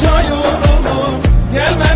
koşa yorulur Gelme